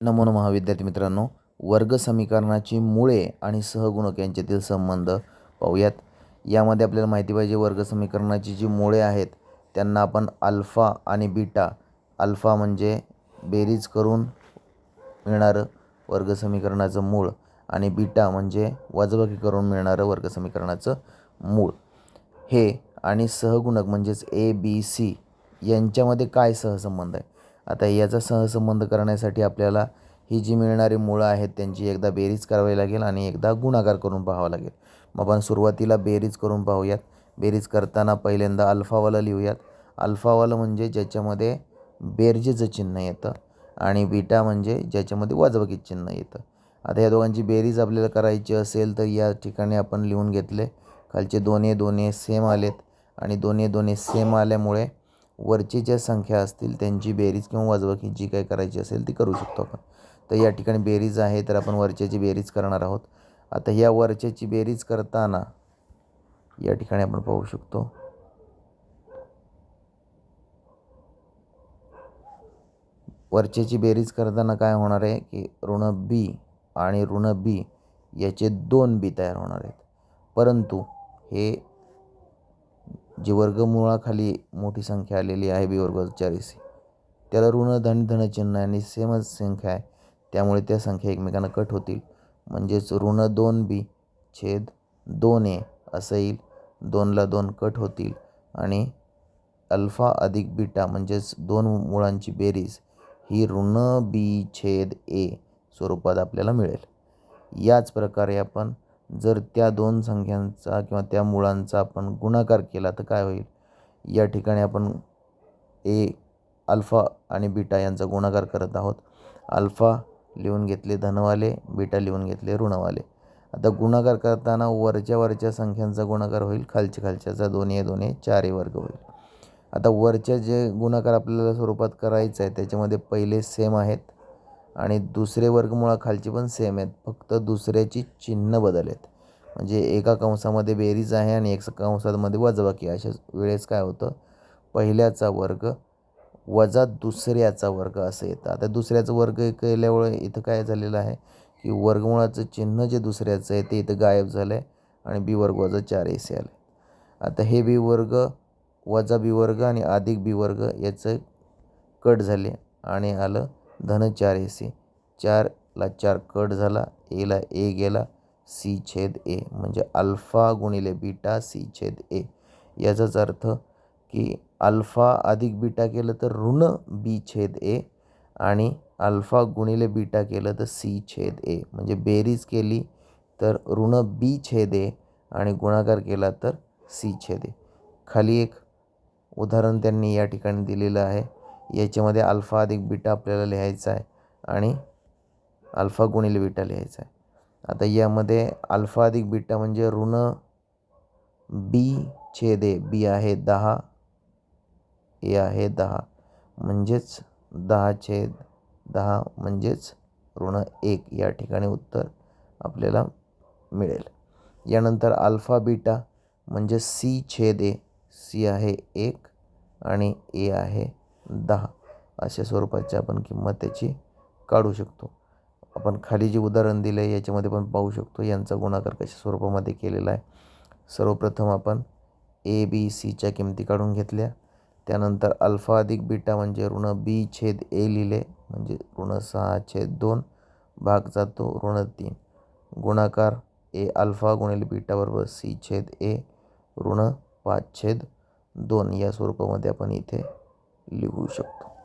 नमो नमः विद्यार्थी मित्रांनो. वर्ग समीकरणाची मुळे आणि सहगुणक यांच्यातील संबंध पाहूयात. यामध्ये आपल्याला माहिती पाहिजे वर्ग समीकरणाची जी मुळे आहेत त्यांना आपण अल्फा आणि बीटा अल्फा म्हणजे बेरीज करून मिळणारं वर्ग समीकरणाचं मूळ आणि बीटा म्हणजे वजबाकी करून मिळणारं वर्ग समीकरणाचं मूळ. हे आणि सहगुणक म्हणजेच ए बी सी यांच्यामध्ये काय सहसंबंध आहे? आता याचा सहसंबंध करण्यासाठी आपल्याला ही जी मिळणारी मुळं आहेत त्यांची एकदा बेरीज करावी लागेल आणि एकदा गुणाकार करून पाहावं लागेल. मग आपण सुरुवातीला बेरीज करून पाहूयात. बेरीज करताना पहिल्यांदा अल्फावालं लिहूयात. अल्फावालं म्हणजे ज्याच्यामध्ये बेरजेचं चिन्ह येतं आणि बीटा म्हणजे ज्याच्यामध्ये वाजवकी चिन्ह येतं. आता या दोघांची बेरीज आपल्याला करायची असेल तर या ठिकाणी आपण लिहून घेतले. खालचे दोन्ही दोन्ही सेम आलेत आणि दोन्ही दोन्ही सेम आल्यामुळे वरची ज्या संख्या असतील त्यांची बेरीज किंवा वजाबाकी जी काही करायची असेल ती करू शकतो आपण. तर या ठिकाणी बेरीज आहे तर आपण वरच्याची बेरीज करणार आहोत. आता ह्या वरच्याची बेरीज करताना या ठिकाणी आपण पाहू शकतो. वरच्याची बेरीज करताना काय होणार आहे की ऋण बी आणि ऋण बी याचे दोन बी तयार होणार आहेत. परंतु हे जी वर्गमुळाखाली मोठी संख्या आलेली आहे बी वर्ग चाळीस. त्याला ऋण धन धन चिन्ह आणि सेमच संख्या आहे. त्यामुळे त्या संख्या एकमेकांना कट होतील. म्हणजेच ऋण दोन बी छेद दोन ए असं येईल. दोनला दोन कट होतील. आणि अल्फा अधिक बीटा म्हणजेच दोन मुळांची बेरीज ही ऋण बी छेद ए स्वरूपात आपल्याला मिळेल. याच प्रकारे आपण जर त्या दोन संख्यांचा किंवा त्या मुळांचा आपण गुणाकार केला तर काय होईल? या ठिकाणी आपण ए अल्फा आणि बीटा यांचा गुणाकार करत आहोत. अल्फा लिहून घेतले धनवाले बीटा लिहून घेतले ऋणवाले. आता गुणाकार करताना वरच्या वरच्या संख्यांचा गुणाकार होईल खालच्या खालच्याचा दोन्ही दोन्ही चारही वर्ग होईल. आता वरच्या जे गुणाकार आपल्याला स्वरूपात करायचं आहे त्याच्यामध्ये पहिले सेम आहेत. आणि दुसरे वर्गमुळा खालचे पण सेम आहेत. फक्त दुसऱ्याची चिन्ह बदल आहेत म्हणजे एका कंसामध्ये बेरीज आहे आणि एक कंसामध्ये वजाबाकी अशा वेळेस काय होतं? पहिल्याचा वर्ग वजा दुसऱ्याचा वर्ग असं येतं. आता दुसऱ्याचा वर्ग केल्यामुळे इथं काय झालेलं आहे? की वर्गमुळाचं चिन्ह जे दुसऱ्याचं आहे ते इथं गायब झालं आहे आणि बी वर्ग वजा चार एसी आले आता हे बी वर्ग वजा बी वर्ग आणि अधिक बी वर्ग याचं कट झाले आणि आलं धन चार एसी चारला चार कट झाला. एला ए गेला. सी छेद ए. म्हणजे अल्फा गुणिले बीटा सी छेद ए. याचाच अर्थ की अल्फा अधिक बीटा केलं तर ऋण बी छेद ए आणि अल्फा गुणिले बीटा केलं तर सी छेद ए. म्हणजे बेरीज केली तर ऋण बी छेद ए आणि गुणाकार केला तर सी छेद ए. खाली एक उदाहरण त्यांनी या ठिकाणी दिलेलं आहे. याच्यामध्ये अल्फा अधिक बीटा आपल्याला लिहायचा आहे आणि अल्फा गुणिले बीटा लिहायचा आहे. आता यामध्ये अल्फा अधिक बीटा म्हणजे ऋण बी छेदे बी आहे दहा ए आहे दहा म्हणजेच दहा छेद दहा म्हणजेच ऋण एक या ठिकाणी उत्तर आपल्याला मिळेल. यानंतर अल्फा बीटा म्हणजे सी छेद ए सी आहे एक आणि ए आहे दहा अशा स्वरूपाची आपण किंमत त्याची काढू शकतो. आपण खाली जे उदाहरण दिलं आहे याच्यामध्ये पण पाहू शकतो यांचा गुणाकार कशा स्वरूपामध्ये केलेला आहे. सर्वप्रथम आपण ए बी सीच्या किमती काढून घेतल्या. त्यानंतर अल्फा अधिक बीटा म्हणजे ऋण बी छेद ए लिहिले म्हणजे ऋण सहा छेद दोन भाग जातो ऋण तीन. गुणाकार ए अल्फा गुणिले बीटा बरोबर सी छेद ए ऋण पाच छेद दोन. या स्वरूपामध्ये आपण इथे लिहू शकतो.